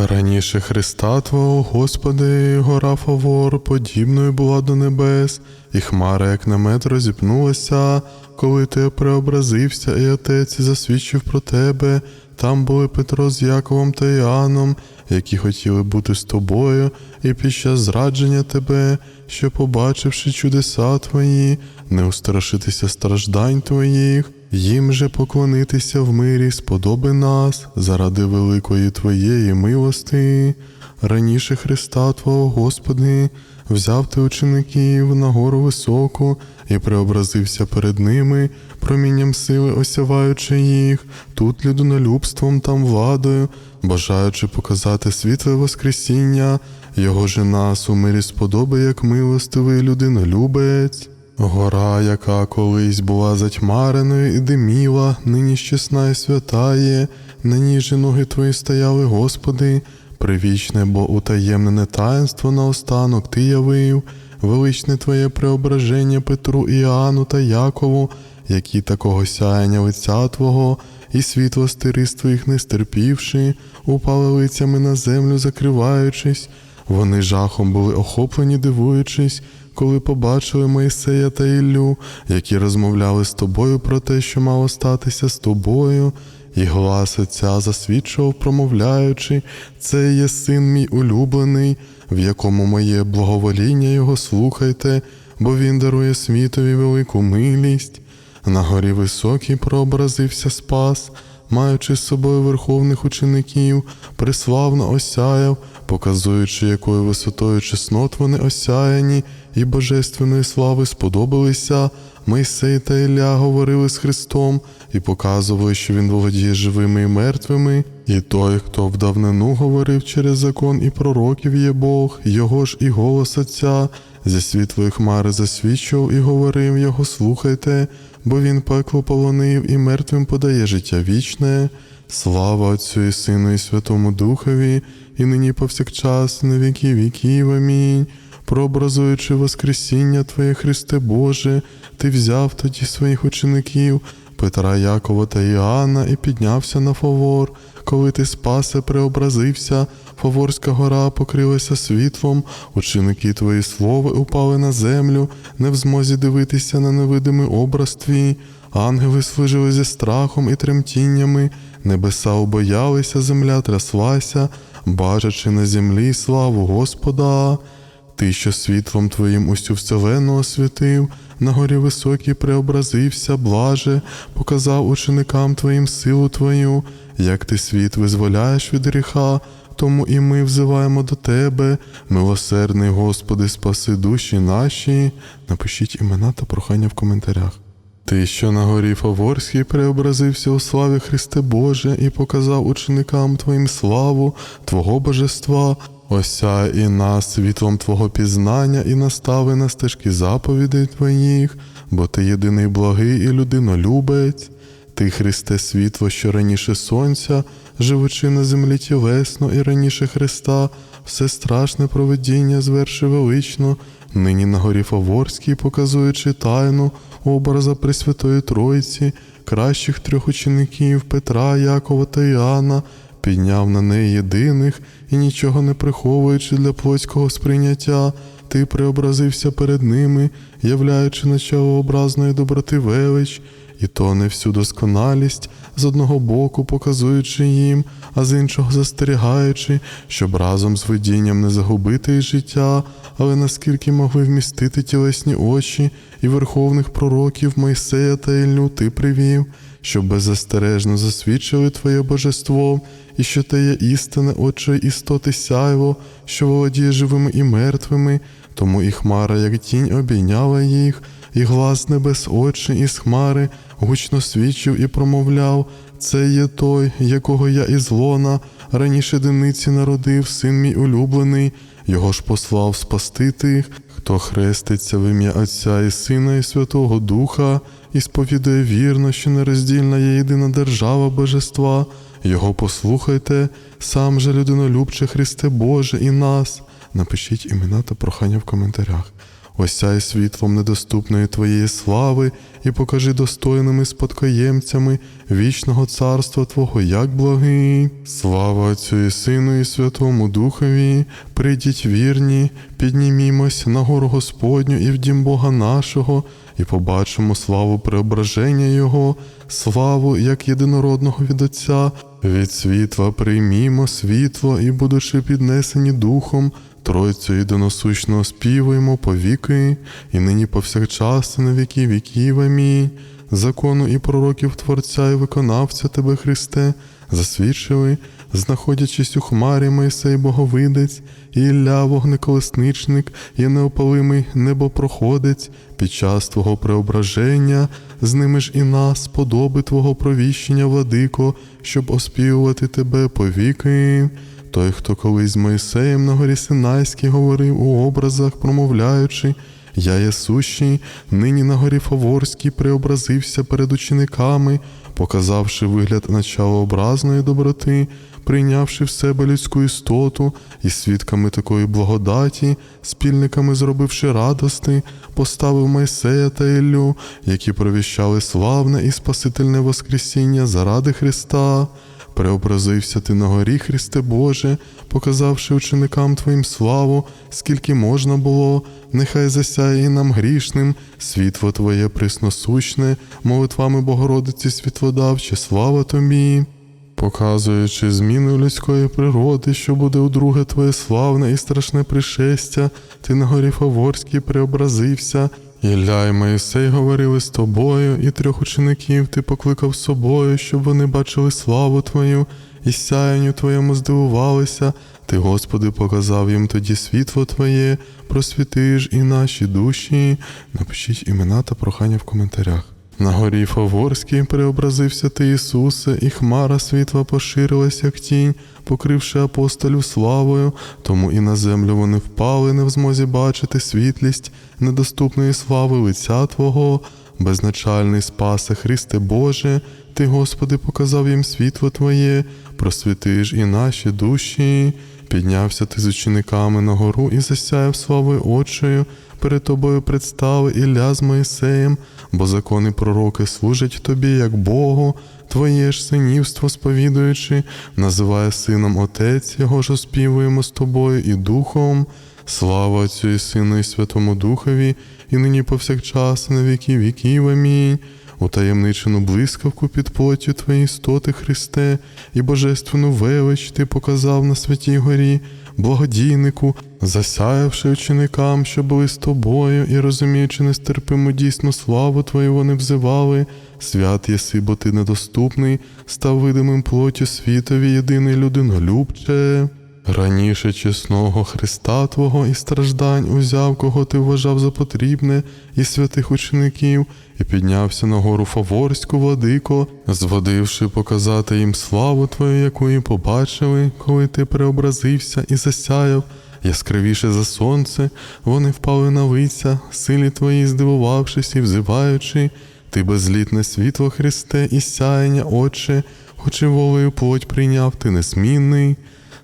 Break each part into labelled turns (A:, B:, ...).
A: Раніше Христа Твого, Господи, гора Фавор, подібною була до небес, і хмара, як намет, розіпнулася, коли ти преобразився, і отець засвідчив про тебе. Там були Петро з Яковом та Іоанном, які хотіли бути з тобою, і під час зрадження тебе, що, побачивши чудеса твої, не устрашитися страждань твоїх, їм же поклонитися в мирі сподоби нас заради великої Твоєї милости. Раніше Христа Твого, Господи, взяв ти учеників на гору високу і преобразився перед ними, промінням сили осяваючи їх, тут людинолюбством, там владою, бажаючи показати світле Воскресіння, його же нас у сподоби, як милостивий людинолюбець. Гора, яка колись була затьмареною і диміла, нині щасна і святає, на же ноги твої стояли, Господи, привічне, бо утаємнене таїнство наостанок Ти явив, величне Твоє преображення Петру, Іоанну та Якову, які такого сяяння лиця Твого, і світло стирис Твоїх не стерпівши, упали лицями на землю, закриваючись. Вони жахом були охоплені, дивуючись, коли побачили Моїсея та Іллю, які розмовляли з тобою про те, що мало статися з тобою, і глас Отця засвідчував, промовляючи, це є син мій улюблений, в якому моє благовоління його слухайте, бо він дарує світові велику милість. На горі високій прообразився Спас, маючи з собою верховних учеників, приславно осяяв, показуючи, якою висотою чеснот вони осяяні, і божественної слави сподобалися. Мойсей та Ілля говорили з Христом і показували, що він володіє живими і мертвими, і той, хто в давнину говорив через закон і пророків є Бог, його ж і голос Отця, зі світлої хмари засвідчував і говорив його, слухайте, бо він пекло полонив і мертвим подає життя вічне. Слава Отцю і Сину, і Святому Духові, і нині повсякчас, на віки віків. Амінь. Прообразуючи Воскресіння Твоє Христе Боже, Ти взяв тоді своїх учеників, Петра, Якова та Іоанна, і піднявся на Фавор. Коли ти спасе, преобразився, Фаворська гора покрилася світлом, ученики твої слова упали на землю, не в змозі дивитися на невидимий образ твій. Ангели служили зі страхом і тремтіннями, небеса убоялися, земля тряслася, бачачи на землі славу Господа. Ти, що світлом твоїм усю вселену освятив, на горі високій преобразився, блаже, показав ученикам твоїм силу твою, як ти світ визволяєш від гріха, тому і ми взиваємо до тебе, милосердний Господи, спаси душі наші. Напишіть імена та прохання в коментарях. Ти, що на горі Фаворській преобразився у славі Христе Боже і показав ученикам Твоїм славу, Твого божества, осяй і нас світлом Твого пізнання і настави на стежки заповідей Твоїх, бо Ти єдиний благий і людинолюбець. Ти, Христе, світло, що раніше сонця, живучи на землі тілесно і раніше Христа, все страшне провидіння зверши велично, нині на горі Фаворській, показуючи тайну образа Пресвятої Тройці, кращих трьох учеників Петра, Якова та Іоанна, підняв на неї єдиних і нічого не приховуючи для плотського сприйняття, ти преобразився перед ними, являючи начало образної доброти велич, і то не всю досконалість, з одного боку показуючи їм, а з іншого застерігаючи, щоб разом з видінням не загубити і життя, але наскільки могли вмістити тілесні очі і верховних пророків Мойсея та Іллю ти привів, щоб беззастережно засвідчили Твоє божество, і що те є істине Отчої істоти сяйво, що володіє живими і мертвими, тому і хмара, як тінь, обійняла їх, і глас небес очі із хмари гучно свідчив і промовляв. Це є той, якого я із лона раніше диниці народив, син мій улюблений, його ж послав спасти тих, хто хреститься в ім'я Отця і Сина, і Святого Духа, і сповідує вірно, що нероздільна є єдина держава Божества. Його послухайте, сам же людинолюбче Христе Боже і нас. Напишіть імена та прохання в коментарях. Осяй світлом недоступної Твоєї слави і покажи достойними спадкоємцями вічного царства Твого, як благий. Слава Отцю і Сину і Святому Духові, прийдіть вірні, піднімімось на гору Господню і в дім Бога нашого, і побачимо славу преображення Його, славу як єдинородного від Отця, від світла приймімо світло і, будучи піднесені духом, Тройцю єдиносущного співаємо повіки, і нині повсякчас і на віки віків. Амінь. Закону і пророків Творця і виконавця Тебе, Христе, засвідчили, знаходячись у хмарі Мойсей Боговидець, і Ілля вогнеколесничник, і неопалимий небопроходець, під час Твого преображення, з ними ж і нас, подоби Твого провіщення, владико, щоб оспівувати Тебе повіки. Той, хто колись з Моїсеєм на горі Синайській говорив у образах, промовляючи, Я є сущий, нині на горі Фаворській преобразився перед учениками, показавши вигляд началообразної доброти, прийнявши в себе людську істоту і свідками такої благодаті, спільниками зробивши радости, поставив Майсея та Іллю, які провіщали славне і спасительне Воскресіння заради Христа. Преобразився ти на горі, Христе Боже, показавши ученикам Твоїм славу, скільки можна було, нехай засяє нам грішним, світло Твоє присносущне, молитвами Богородиці світлодавче, слава Тобі. Показуючи зміну людської природи, що буде удруге Твоє славне і страшне пришестя, ти на горі Фаворській преобразився, Ілля і Моїсей говорили з тобою, і трьох учеників ти покликав з собою, щоб вони бачили славу Твою, і сяянню Твоєму здивувалися. Ти, Господи, показав їм тоді світло Твоє, просвіти ж і наші душі. Напишіть імена та прохання в коментарях. На горі Фаворській преобразився ти, Ісусе, і хмара світла поширилась, як тінь, покривши апостолів славою, тому і на землю вони впали, не в змозі бачити світлість недоступної слави лиця Твого, безначальний спасе Христе Боже, Ти, Господи, показав їм світло Твоє, просвіти ж і наші душі. Піднявся ти з учениками на гору і засяяв славою очею, перед тобою представи Ілля з Моїсеєм, бо закони пророки служать тобі, як Богу, Твоє ж синівство сповідуючи, називає сином Отець, його ж оспівуємо з тобою і Духом. Слава Отцю і Сину і Святому Духові, і нині повсякчас, і на віки віків. Амінь. Утаємничену блискавку під плоттю Твоєї істоти, Христе, і божественну велич Ти показав на святій горі, благодійнику, засяявши ученикам, що були з тобою, і розуміючи нестерпиму дійсну славу Твою, вони взивали. Свят єси, бо ти недоступний, став видимим плоттю світові, єдиний людинолюбче. Раніше чесного Христа Твого і страждань узяв, кого ти вважав за потрібне, і святих учеників, і піднявся на гору Фаворську владико, зводивши показати їм славу Твою, яку і побачили, коли ти преобразився і засяяв. Яскравіше за сонце, вони впали на лиця, силі твої, здивувавшись і взиваючи, ти безлітне світло Христе і сяяння, Отче, хоч і волею плоть прийняв, ти несмінний.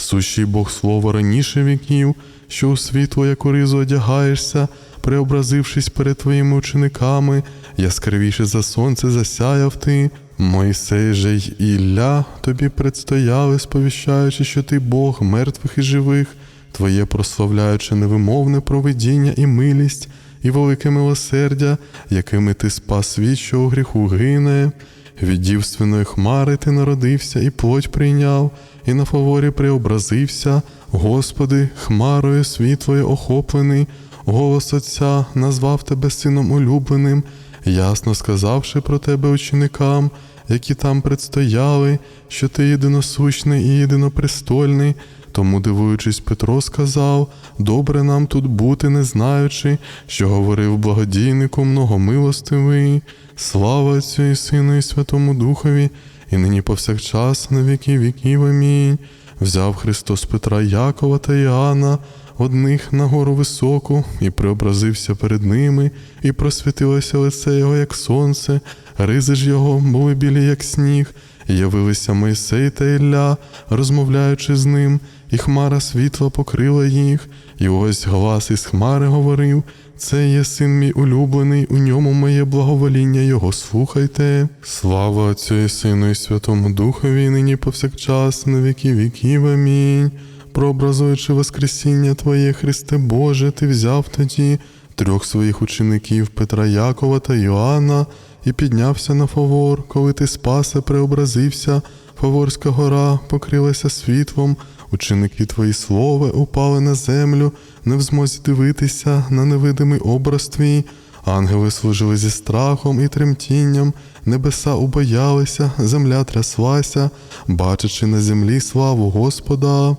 A: Сущий Бог Слово раніше віків, що у світло, як ризу одягаєшся, преобразившись перед твоїми учениками, яскравіше за сонце засяяв ти. Мойсей же й Ілля тобі предстояли, сповіщаючи, що ти Бог мертвих і живих, твоє прославляючи невимовне провидіння і милість, і велике милосердя, якими ти спас світ, що у гріху гине. Від дівственної хмари ти народився і плоть прийняв, і на фаворі преобразився, Господи, хмарою світлою охоплений, голос Отця назвав тебе сином улюбленим, ясно сказавши про тебе ученикам, які там предстояли, що ти єдиносущний і єдинопрестольний. Тому, дивуючись, Петро сказав: добре нам тут бути, не знаючи, що говорив благодійнику многомилостивий. Слава Отцю і Сину, і Святому Духові, і нині повсякчас, на віки віків. Амінь. Взяв Христос Петра Якова та Іоанна, одних на гору високу, і преобразився перед ними, і просвітилося лице його, як сонце, ризи ж його були білі, як сніг, і явилися Мойсей та Ілля, розмовляючи з ним, і хмара світла покрила їх, і ось глас із хмари говорив: Це є син мій улюблений, у ньому моє благовоління, його слухайте. Слава Отцю і Сину і Святому Духові, нині повсякчас, на віки віків. Амінь. Прообразуючи Воскресіння Твоє, Христе Боже, Ти взяв тоді трьох своїх учеників Петра Якова та Йоанна і піднявся на фавор, коли ти спасе преобразився, Фаворська гора покрилася світлом, ученики твої слови упали на землю, не в змозі дивитися на невидимий образ твій. Ангели служили зі страхом і тремтінням, небеса убоялися, земля тряслася, бачачи на землі славу Господа.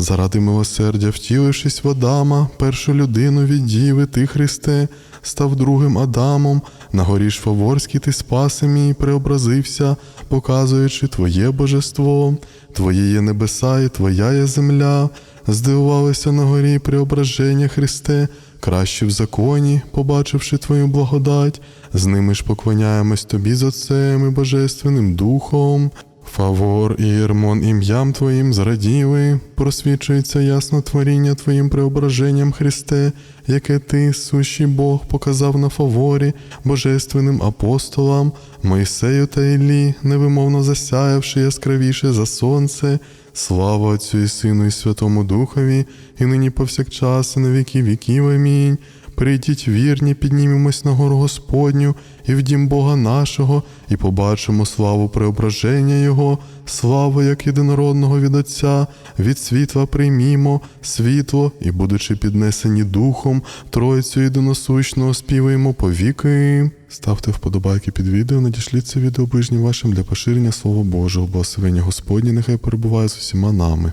A: Заради милосердя, втілившись в Адама, першу людину від діви ти, Христе, став другим Адамом, на горі ж Фаворській ти спаси мій преобразився, показуючи Твоє божество, Твої є небеса і Твоя є земля. Здивувалися на горі преображення Христе, краще в законі, побачивши Твою благодать, з ними ж поклоняємось Тобі з Отцем і Божественним Духом. Фавор і Єрмон ім'ям Твоїм зраділи, просвічується ясно творіння Твоїм преображенням Христе, яке Ти, сущий Бог, показав на фаворі божественним апостолам, Мойсею та Іллі, невимовно засяявши яскравіше за сонце. Слава Отцю і Сину і Святому Духові, і нині повсякчас, і на віки віків. Амінь. Прийдіть вірні, піднімемось на гору Господню і в дім Бога нашого, і побачимо славу преображення Його, славу як єдинородного від Отця, від світла приймімо, світло, і, будучи піднесені духом, Тройцю єдиносущного співаємо повіки. Ставте вподобайки під відео, надішліть це відео ближнім вашим для поширення Слова Божого, благословення Господні, нехай перебуває з усіма нами.